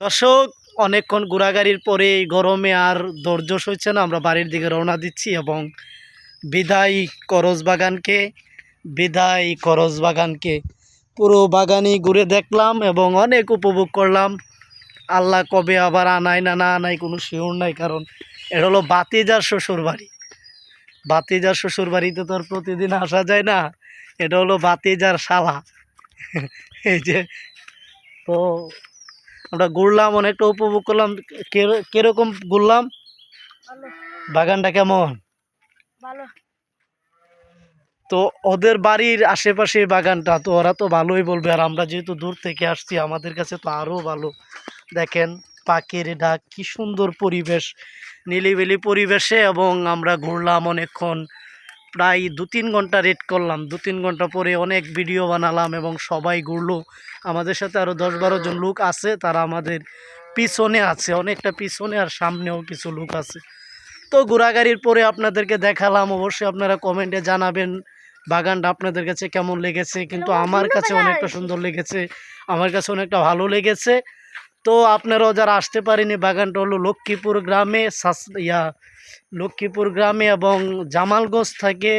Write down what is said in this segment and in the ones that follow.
দর্শক, অনেকক্ষণ ঘোরাগাড়ির পরে গরমে আর ধৈর্য সইছে না, আমরা বাড়ির দিকে রওনা দিচ্ছি এবং বিদায় করজ বাগানকে, বিদায় করজ বাগানকে পুরো বাগানই ঘুরে দেখলাম এবং অনেক উপভোগ করলাম। আল্লাহ কবে আবার আনায় না না আনায় কোনো শিওর নাই, কারণ এটা হলো বাতিজার শ্বশুর বাড়ি বাতিজার শ্বশুর বাড়িতে তো আর প্রতিদিন আসা যায় না, এটা হলো বাতিজার শালা। এই যে, তো আমরা ঘুরলাম অনেকটা উপভোগ করলাম। কীরকম ঘুরলাম? বাগানটা কেমন? তো ওদের বাড়ির আশেপাশে বাগানটা তো ওরা তো ভালোই বলবে। আর আমরা যেহেতু দূর থেকে আসছি আমাদের কাছে তো আরও ভালো। দেখেন পাখির ডাক কি সুন্দর পরিবেশ নিলিবিলি পরিবেশে এবং আমরা ঘুরলাম অনেকক্ষণ। প্রায় দু তিন ঘণ্টা রেড করলাম। দু তিন ঘণ্টা পরে অনেক ভিডিও বানালাম এবং সবাই ঘুরলো। আমাদের সাথে আরও দশ বারো জন লোক আছে তারা আমাদের পিছনে আছে অনেকটা পিছনে আর সামনেও কিছু লোক আছে। তো ঘোরাগাড়ির পরে আপনাদেরকে দেখালাম অবশ্যই আপনারা কমেন্টে জানাবেন বাগানটা আপনাদের কাছে কেমন লেগেছে? কিন্তু আমার কাছে অনেকটা সুন্দর লেগেছে। আমার কাছে অনেকটা ভালো লেগেছে। তো আপনারাও যারা আসতে পারেনি, বাগানটা হলো লক্ষ্মীপুর গ্রামে ইয়া, লক্ষ্মীপুর গ্রামে এবং জামালগঞ্জ থেকে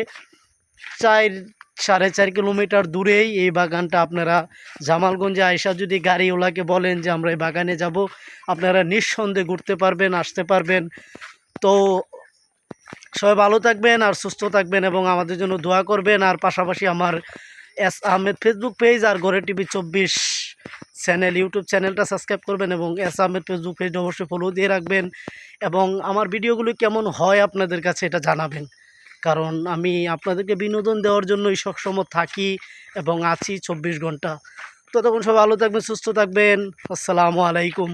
চার, সাড়ে চার কিলোমিটার দূরেই এই বাগানটা আপনারা জামালগঞ্জে আয়সা যদি গাড়িওয়ালাকে বলেন যে আমরা এই বাগানে যাব, আপনারা নিঃসন্দেহে ঘুরতে পারবেন, আসতে পারবেন। তো সবাই ভালো থাকবেন আর সুস্থ থাকবেন এবং আমাদের জন্য দোয়া করবেন। আর পাশাপাশি আমার এস আহমেদ ফেসবুক পেজ আর গড়ে টিভি চব্বিশ চ্যানেল, ইউটিউব চ্যানেলটা সাবস্ক্রাইব করবেন এবং এস আহমেদ ফেসবুক পেজ অবশ্যই ফলো দিয়ে রাখবেন এবং আমার ভিডিওগুলো কেমন হয় আপনাদের কাছে এটা জানাবেন। কারণ আমি আপনাদেরকে বিনোদন দেওয়ার জন্যই সবসময় থাকি এবং আছি চব্বিশ ঘণ্টা। ততক্ষণ সবাই ভালো থাকবেন, সুস্থ থাকবেন। আসসালামু আলাইকুম।